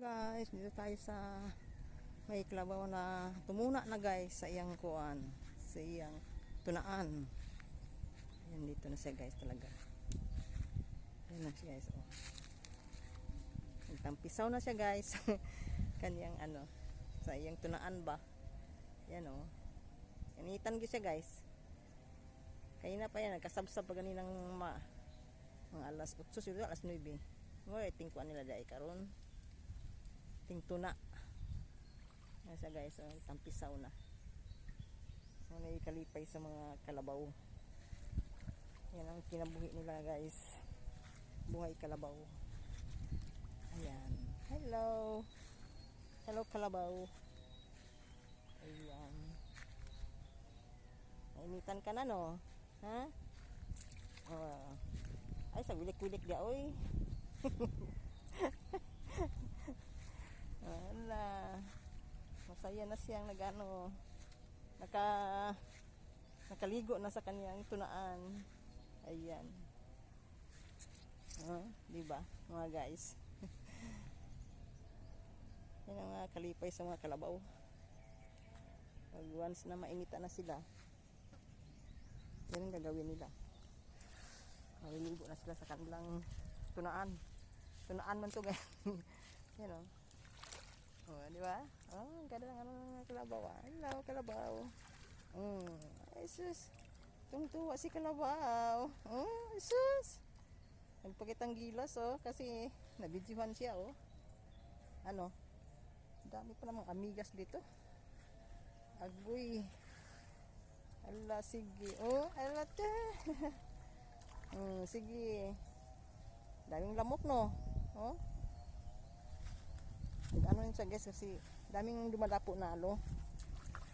Guys, dito tayo sa may klabaw na tumuna na guys sa iyang kuan, sa iyang tunaan. Ayan dito na siya guys talaga. Ayan na siya guys. Oh. Nagtampisaw na siya guys. Kanyang ano, sa iyang tunaan ba. Yan oh. Initan ko siya guys. Kanina pa yan, nagkasabsab pa ganinang ma mga alas 8 siguro alas 9. Ngoy, tingkuan nila dai karon. Ting tuna. Siya guys, oh, tampisaw na. So, kalipay sa mga kalabaw. Yan ang kinabuhi nila guys. Buhay kalabaw. Ayan. Hello. Hello kalabaw. Ayan. Nainitan ka na no? Ha? Oh. Ay, sa wilik-wilik dia, oy. Ala. Masaya na siyang nagano. Naka nakaligo na sa kaniyang tunaan. Ayan. Oh, di ba? Mga guys. Yan ang mga kalipay sa mga kalabaw. Pag once na mainita na sila, yan ang gagawin nila. Maliligo na sila sa kanilang tunaan. Tunaan man to yan o. Oh, di ba? Oh, ang ganda ng ano ng kalabaw. ah. Hello, kalabaw. Mm. Ay, sus. Tungtuwa si kalabaw. Oh, sus. Nagpakitang gilas oh kasi nabidyohan siya oh. Ano? Dami pa namang amigas dito. Agoy. Ala, sige. Oh, ala te. hmm, sige. Daming lamok no. Oh. Ano yun siya guys kasi daming dumadapo na alo.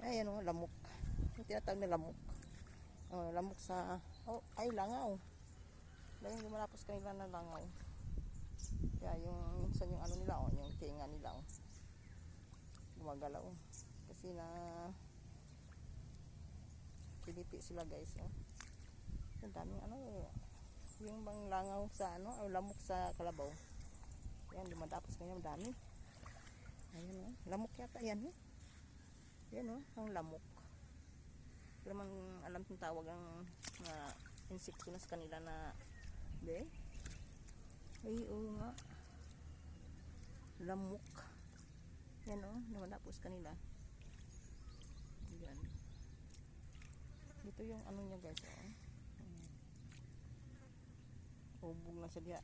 Ayan oh, lamok. Yung tinatawag na lamok. Oh, lamok sa oh, ay langaw. Dahil lumalapos kanila na langaw. Kaya yung minsan yung ano nila oh, yung tinga nila oh. Gumagalaw. Kasi na pilipi sila guys oh. Ang daming ano yung bang langaw sa ano, o lamok sa kalabaw. Yan, dumadapos kanya dami. Ayan oh, lamok yata yan eh. Yan oh, ang lamok. Man alam kung tawag ang mga insekto na sa kanila na Be? Ay, oo nga. Lamok. Yan o, oh, namanapos kanila. Yan. Dito yung ano niya guys, oh. Ubog lang siya diya.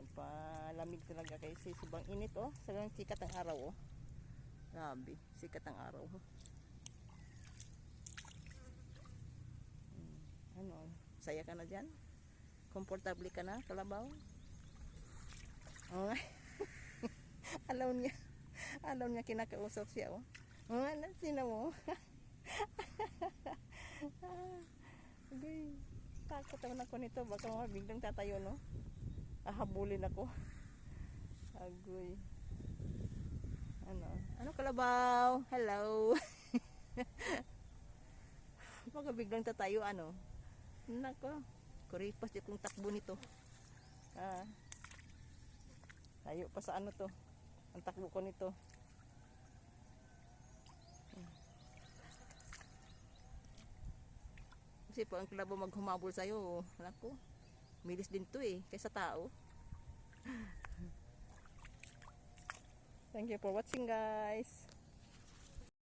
Nagpalamig talaga kasi subang init oh. Sagang sikat ang araw oh. Grabe, sikat ang araw. Oh. Hmm, Ano, saya ka na dyan? Komportable ka na, kalabaw? Oh. Alaw niya. Alaw niya kinakausap siya, oh. Oh, ano, sino mo? Agay. Takot naman ako nito. Baka mga biglang tatayo, no? Ahabulin ako. Agoy. Ano? Ano, kalabaw? Hello. Baka biglang tatayo, ano? Nako. Kuripas yung takbo nito. Ah. Tayo pa sa ano to. Ang takbo ko nito. Kasi po ang klabo maghumabol sa'yo, nako, milis din to eh, kaysa tao. Thank you for watching guys.